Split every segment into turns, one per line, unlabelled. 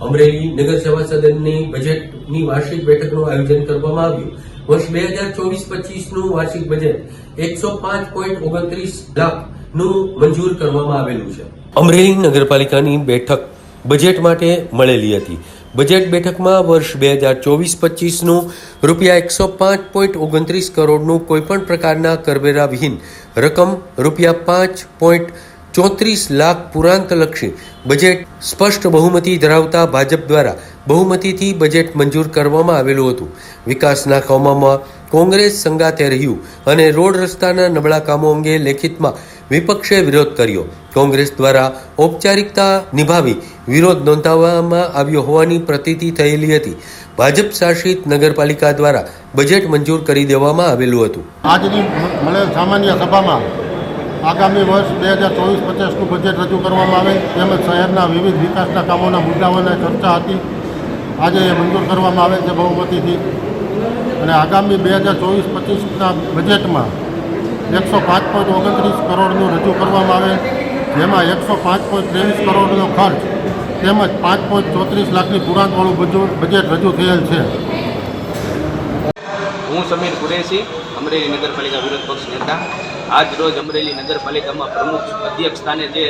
અમરેલી નગરસભા સદનની બજેટની વાર્ષિક બેઠકનું આયોજન કરવામાં આવ્યું. વર્ષ બે હજાર ચોવીસ પચીસનું વાર્ષિક બજેટ એકસો પાંચ પોઈન્ટ ઓગણત્રીસ લાખનું મંજૂર કરવામાં આવેલું છે. અમરેલી નગરપાલિકાની બેઠક બજેટ માટે મળેલી હતી. બજેટ બેઠકમાં વર્ષ બે હજાર ચોવીસ પચીસનું રૂપિયા એકસો પાંચ પોઈન્ટ ઓગણત્રીસ કરોડનું કોઈપણ પ્રકારના કરવેરા વિહીન રકમ રૂપિયા પાંચ પોઈન્ટ ચોત્રીસ લાખ પુરાંતલક્ષી બજેટ સ્પષ્ટ બહુમતી ધરાવતા ભાજપ દ્વારા બહુમતીથી બજેટ મંજૂર કરવામાં આવેલું હતું. વિકાસના કામોમાં કોંગ્રેસ સંગાતે રહ્યું અને રોડ રસ્તાના નબળા કામો અંગે લેખિતમાં વિપક્ષે વિરોધ કર્યો. કોંગ્રેસ દ્વારા ઔપચારિકતા નિભાવી વિરોધ નોંધાવવામાં આવ્યો હોવાની પ્રતીતિ થયેલી હતી. ભાજપ શાસિત નગરપાલિકા દ્વારા બજેટ મંજૂર કરી દેવામાં આવેલું હતું.
આજની સામાન્ય સભામાં આગામી વર્ષ બે હજાર ચોવીસ પચાસનું બજેટ રજૂ કરવામાં આવે, તેમજ શહેરના વિવિધ વિકાસના કામોના મુદ્દાઓની ચર્ચા હતી. આજે એ મંજૂર કરવામાં આવે છે બહુમતીથી. અને આગામી બે હજાર ચોવીસ પચીસના બજેટમાં એકસો પાંચ પોઈન્ટ ઓગણત્રીસ કરોડનું રજૂ કરવામાં આવે, જેમાં એકસો પાંચ પોઈન્ટ ત્રેવીસ કરોડનો ખર્ચ તેમજ પાંચ પોઈન્ટ ચોત્રીસ લાખની પુરાણવાળું બજુ- બજેટ રજૂ થયેલ છે.
હું સમીર કુરેશી, અમરેલી નગરપાલિકા વિરોધ પક્ષ નેતા. આજ રોજ અમરેલી નગરપાલિકામાં પ્રમુખ અધ્યક્ષ સ્થાને જે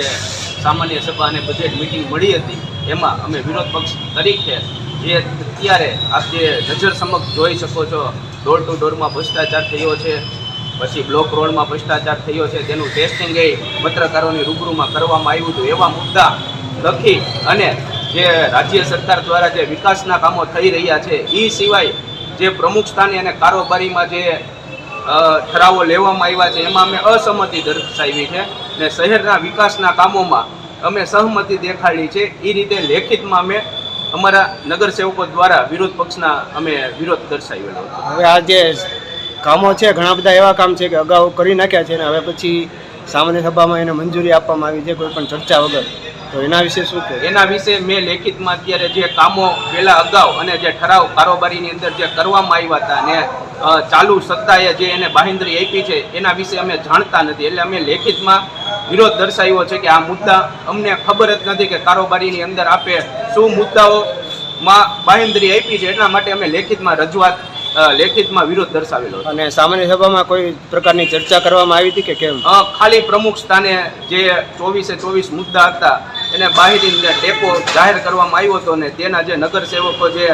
સામાન્ય સભા અને બજેટ મિટિંગ મળી હતી, એમાં અમે વિરોધ પક્ષ તરીકે જે અત્યારે આપ જે નજર સમક્ષ જોઈ શકો છો ડોર ટુ ડોરમાં ભ્રષ્ટાચાર થયો છે, પછી બ્લોક રોડમાં ભ્રષ્ટાચાર થયો છે, તેનું ટેસ્ટિંગ એ પત્રકારોની રૂબરૂમાં કરવામાં આવ્યું હતું, એવા મુદ્દા લખી અને જે રાજ્ય સરકાર દ્વારા જે વિકાસના કામો થઈ રહ્યા છે એ સિવાય જે પ્રમુખ સ્થાને અને કારોબારીમાં જે ઠરાવો લેવામાં આવ્યા છે. એમાં અમે અસહમતિ દર્શાવી છે ને શહેરના વિકાસના કામોમાં અમે સહમતિ દેખાડી છે. એ રીતે લેખિતમાં અમે અમારા નગરસેવકો દ્વારા વિરોધ પક્ષના અમે વિરોધ દર્શાવેલો
હવે આ જે કામો છે, ઘણા બધા એવા કામ છે કે અગાઉ કરી નાખ્યા છે અને હવે પછી સામાન્ય સભામાં એને મંજૂરી આપવામાં આવી છે, કોઈ પણ ચર્ચા વગર. તો એના વિશે શું કહે?
એના વિશે મેં લેખિતમાં અત્યારે જે કામો પહેલાં અગાઉ અને જે ઠરાવ કારોબારીની અંદર જે કરવામાં આવ્યા હતા ને ચાલુ સત્તાએ જે એને બાહિંદ્રી આપી છે એના વિશે અમે જાણતા નથી. એટલે અમે લેખિતમાં વિરોધ દર્શાવ્યો છે કે આ મુદ્દા અમને ખબર જ નથી કે કારોબારીની અંદર આપે શું મુદ્દાઓમાં બાહિંદ્રી આપી છે. એટલા માટે અમે લેખિતમાં રજૂઆત લેખિતમાં વિરોધ દર્શાવેલો
અને સામાન્ય સભામાં કોઈ પ્રકારની ચર્ચા કરવામાં આવી હતી કે કેમ?
ખાલી પ્રમુખ સ્થાને જે ચોવીસે ચોવીસ મુદ્દા હતા એને બાહેરીને ટેકો જાહેર કરવામાં આવ્યો હતો ને તેના જે નગરસેવકો જે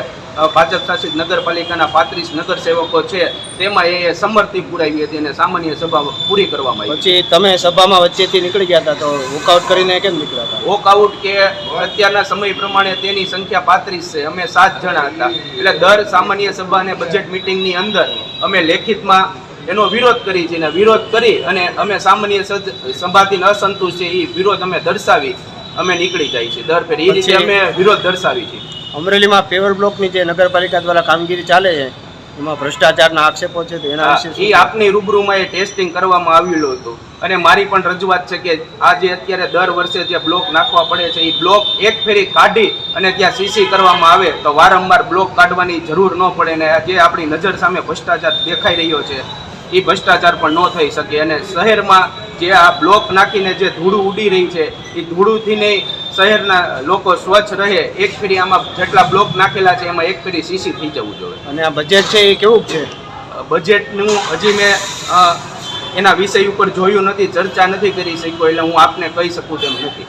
ભાજપ શાસિત નગરપાલિકાના પાંત્રીસ નગરસેવકો છે તેમાં એ સમર્થિ પુરાવી હતી અને સામાન્ય સભા પૂરી કરવામાં આવી.
પછી તમે સભામાં વચ્ચેથી નીકળી ગયા હતા તો વોકઆઉટ કરીને કેમ નીકળ્યા હતા?
વોકઆઉટ કે અત્યારના સમય પ્રમાણે તેની સંખ્યા પાંત્રીસ છે અમે સાત જણા હતા. એટલે દર સામાન્ય સભા અને બજેટ મિટિંગની અંદર અમે લેખિતમાં એનો વિરોધ કરી છે અને વિરોધ કરી અને અમે સામાન્ય સભાથી અસંતુષ્ટ છે એ વિરોધ અમે દર્શાવી અમે નીકળી જાય છે. દર ફેર. એ રીતે અમે વિરોધ દર્શાવી છે.
અમરેલીમાં પેવર બ્લોકની જે નગરપાલિકા દ્વારા કામગીરી ચાલે છે એમાં ભ્રષ્ટાચારના આક્ષેપો છે તો એના વિશે
એ આપની રૂબરૂમાં એ ટેસ્ટિંગ કરવામાં આવેલું હતું. અને મારી પણ રજૂઆત છે કે આ જે અત્યારે દર વર્ષે જે બ્લોક નાખવા પડે છે એ બ્લોક એક ફેરી કાઢી અને ત્યાં સીસી કરવામાં આવે તો વારંવાર બ્લોક કાઢવાની જરૂર ન પડે ને જે આપણી નજર સામે ભ્રષ્ટાચાર દેખાઈ રહ્યો છે એ ભ્રષ્ટાચાર પણ ન થઈ શકે. અને શહેરમાં જે આ બ્લોક નાખીને જે ધૂળું ઉડી રહી છે એ ધૂળુંથી નહીં શહેરના લોકો સ્વચ્છ રહે એક ફેરી આમાં જેટલા બ્લોક નાખેલા છે એમાં એક ફેરી સીસી થઈ જવું જોઈએ.
અને આ બજેટ છે એ કેવું છે?
બજેટનું હજી મેં એના વિષય ઉપર જોયું નથી ચર્ચા નથી કરી શક્યો એટલે હું આપને કહી શકું તેમ નથી.